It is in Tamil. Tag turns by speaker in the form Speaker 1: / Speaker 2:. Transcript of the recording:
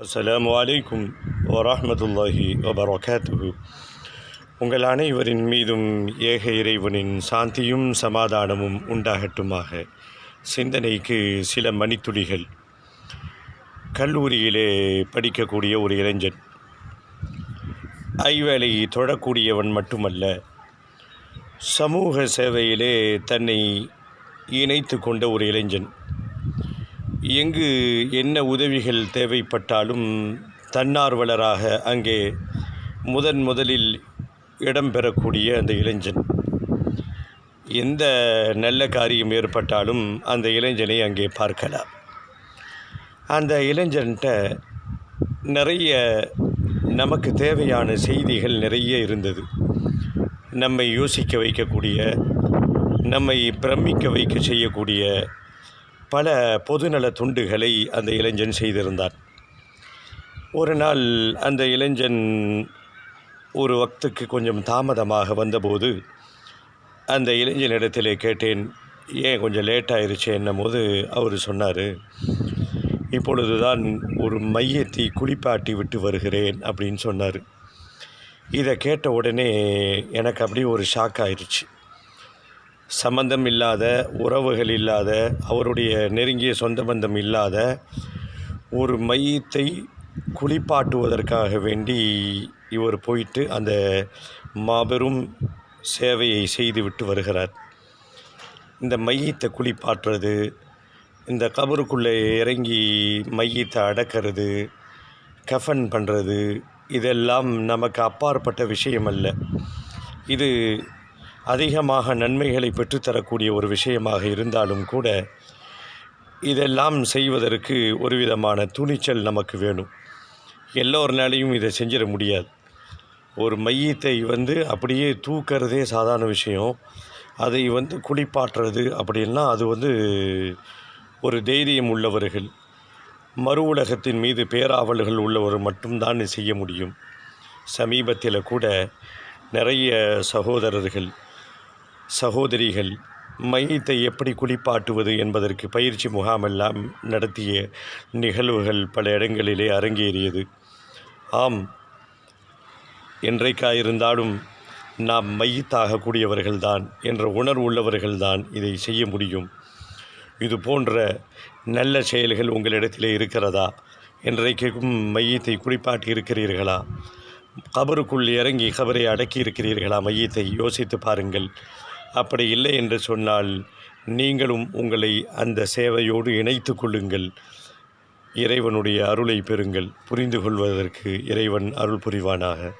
Speaker 1: அஸ்லாம் வலைக்கும் வரமத்துல்லாஹி வபரகாத்து உங்கள் அனைவரின் மீதும் ஏக இறைவனின் சாந்தியும் சமாதானமும் உண்டாகட்டுமாக. சிந்தனைக்கு சில மணித்துளிகள். கல்லூரியிலே படிக்கக்கூடிய ஒரு இளைஞன். ஐவேளை தொழக்கூடியவன் மட்டுமல்ல. சமூக சேவையிலே தன்னை இணைத்து கொண்ட ஒரு இளைஞன். எங்கு என்ன உதவிகள் தேவைப்பட்டாலும் தன்னார்வலராக அங்கே முதன் முதலில் இடம்பெறக்கூடிய அந்த இளைஞன். எந்த நல்ல காரியம் ஏற்பட்டாலும் அந்த இளைஞனை அங்கே பார்க்கலாம். அந்த இளைஞன்கிட்ட நிறைய நமக்கு தேவையான செய்திகள் நிறைய இருந்தது. நம்மை யோசிக்க வைக்கக்கூடிய நம்மை பிரமிக்க வைக்க செய்யக்கூடிய பல பொதுநல துண்டுகளை அந்த இளைஞன் செய்திருந்தான். ஒரு நாள் அந்த இளைஞன் ஒரு வக்துக்கு கொஞ்சம் தாமதமாக வந்தபோது அந்த இளைஞனிடத்திலே கேட்டேன் ஏன் கொஞ்சம் லேட் என்னும் போது அவர் சொன்னார் இப்பொழுது தான் ஒரு மையத்தை குளிப்பாட்டி விட்டு வருகிறேன் அப்படின்னு சொன்னார். இதை கேட்ட உடனே எனக்கு அப்படியே ஒரு ஷாக் ஆயிடுச்சு சம்பந்தம் இல்லாத உறவுகள் இல்லாத அவருடைய நெருங்கிய சொந்த பந்தம் இல்லாத ஒரு மையத்தை குளிப்பாட்டுவதற்காக வேண்டி இவர் போயிட்டு அந்த மாபெரும் சேவையை செய்துவிட்டு வருகிறார். இந்த மையத்தை குளிப்பாட்டுறது இந்த கபருக்குள்ளே இறங்கி மையத்தை அடக்கிறது கஃபன் பண்ணுறது இதெல்லாம் நமக்கு அப்பாற்பட்ட விஷயம் அல்ல இது அதிகமாக நன்மைகளை பெற்றுத்தரக்கூடிய ஒரு விஷயமாக இருந்தாலும் கூட இதெல்லாம் செய்வதற்கு ஒரு விதமான துணிச்சல் நமக்கு வேணும். எல்லோருனாலையும் இதை செஞ்சிட முடியாது. ஒரு மையத்தை வந்து அப்படியே தூக்கிறதே சாதாரண விஷயம். அதை வந்து குளிப்பாட்டுறது அப்படின்னா அது வந்து ஒரு தைரியம் உள்ளவர்கள். மறு உலகத்தின் மீது பேராவல்கள் உள்ளவர் மட்டும்தான் செய்ய முடியும். சமீபத்தில் கூட நிறைய சகோதரர்கள் சகோதரிகள் மையத்தை எப்படி குளிப்பாட்டுவது என்பதற்கு பயிற்சி முகாமெல்லாம் நடத்திய நிகழ்வுகள் பல இடங்களிலே அரங்கேறியது. ஆம் என்றைக்காயிருந்தாலும் நாம் மையத்தாகக்கூடியவர்கள்தான் என்ற உணர்வு உள்ளவர்கள்தான் இதை செய்ய முடியும். இது போன்ற நல்ல செயல்கள் உங்களிடத்திலே இருக்கிறதா? என்றைக்கும் மையத்தை குளிப்பாட்டி இருக்கிறீர்களா? கபருக்குள் இறங்கி கபரை அடக்கி இருக்கிறீர்களா? மையத்தை யோசித்து பாருங்கள். அப்படி இல்லை என்று சொன்னால் நீங்களும் உங்களை அந்த சேவையோடு இணைத்து கொள்ளுங்கள். இறைவனுடைய அருளை பெறுங்கள். புரிந்து கொள்வதற்கு இறைவன் அருள் புரிவானாக.